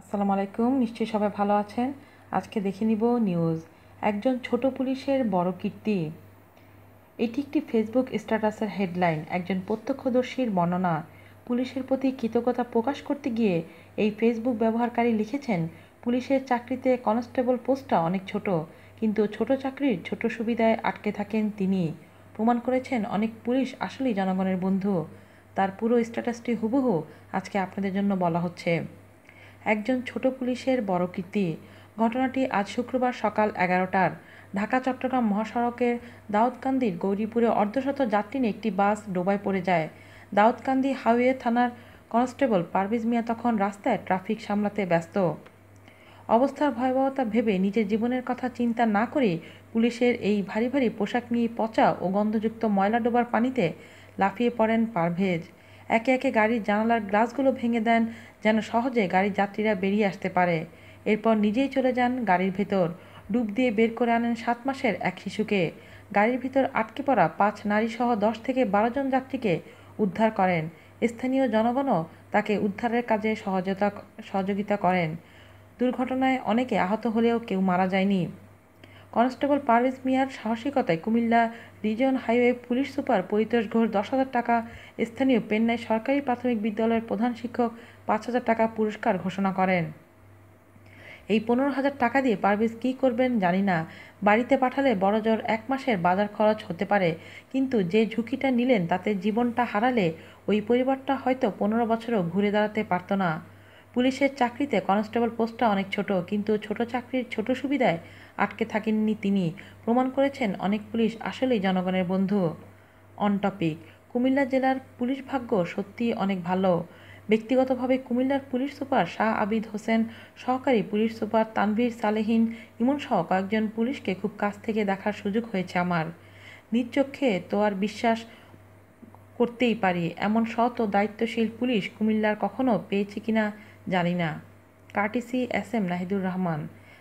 আসসালামু আলাইকুম, নিশ্চয়ই সবাই ভালো আছেন। আজকে দেখে নিব নিউজ। একজন ছোট পুলিশের বড় কীর্তি। এটি একটি ফেসবুক স্ট্যাটাসের হেডলাইন। একজন প্রত্যক্ষদর্শীর বর্ণনা। পুলিশের প্রতি কৃতজ্ঞতা প্রকাশ করতে গিয়ে এই ফেসবুক ব্যবহারকারী লিখেছেন, পুলিশের চাকরিতে কনস্টেবল পোস্টটা অনেক ছোট, কিন্তু ছোট চাকরির ছোট সুবিধায় আটকে থাকেন তিনি। প্রমাণ করেছেন অনেক পুলিশ আসলেই জনগণের বন্ধু। তার পুরো স্ট্যাটাসটি হুবহু আজকে আপনাদের জন্য বলা হচ্ছে। একজন ছোট পুলিশের বড় কীর্তি। ঘটনাটি আজ শুক্রবার সকাল এগারোটার ঢাকা, চট্টগ্রাম মহাসড়কের দাউদকান্দির গৌরীপুরে অর্ধশত যাত্রী নিয়ে একটি বাস ডোবায় পড়ে যায়। দাউদকান্দি হাইওয়ে থানার কনস্টেবল পারভেজ মিয়া তখন রাস্তায় ট্রাফিক সামলাতে ব্যস্ত। অবস্থার ভয়াবহতা ভেবে নিজের জীবনের কথা চিন্তা না করে পুলিশের এই ভারী ভারী পোশাক নিয়ে পচা ও গন্ধযুক্ত ময়লা ডোবার পানিতে লাফিয়ে পড়েন পারভেজ। একে একে গাড়ির জানালার গ্লাসগুলো ভেঙে দেন যেন সহজে গাড়ির যাত্রীরা বেরিয়ে আসতে পারে। এরপর নিজেই চলে যান গাড়ির ভেতর। ডুব দিয়ে বের করে আনেন সাত মাসের এক শিশুকে। গাড়ির ভিতর আটকে পড়া পাঁচ নারীসহ দশ থেকে বারো জন যাত্রীকে উদ্ধার করেন। স্থানীয় জনগণও তাকে উদ্ধারের কাজে সহযোগিতা সহযোগিতা করেন। দুর্ঘটনায় অনেকে আহত হলেও কেউ মারা যায়নি। কনস্টেবল পারভেজ মিয়ার সাহসিকতায় Comilla region highway police super Paritosh Ghosh দশ হাজার টাকা, স্থানীয় পেন্নাই সরকারি প্রাথমিক বিদ্যালয়ের প্রধান শিক্ষক পাঁচ হাজার টাকা পুরস্কার ঘোষণা করেন। এই পনেরো হাজার টাকা দিয়ে পারভেজ কী করবেন জানি না। বাড়িতে পাঠালে বড় জোর এক মাসের বাজার খরচ হতে পারে। কিন্তু যে ঝুঁকিটা নিলেন তাতে জীবনটা হারালে ওই পরিবারটা হয়তো পনেরো বছরও ঘুরে দাঁড়াতে পারত না। পুলিশের চাকরিতে কনস্টেবল পোস্টটা অনেক ছোট, কিন্তু ছোট চাকরির ছোট সুবিধায় আটকে থাকেননি তিনি। প্রমাণ করেছেন অনেক পুলিশ আসলেই জনগণের বন্ধু। অন টপিক কুমিল্লা জেলার পুলিশ ভাগ্য সত্যিই অনেক ভালো। ব্যক্তিগতভাবে কুমিল্লার পুলিশ সুপার শাহ আবিদ হোসেন, সহকারী পুলিশ সুপার তানভীর সালেহীন ইমনসহ কয়েকজন পুলিশকে খুব কাছ থেকে দেখার সুযোগ হয়েছে আমার। নিজ চোখে তো আর বিশ্বাস করতেই পারি, এমন সৎ ও দায়িত্বশীল পুলিশ কুমিল্লার কখনো পেয়েছি কিনা জানি না। Courtesy S M Nahidur Rahman.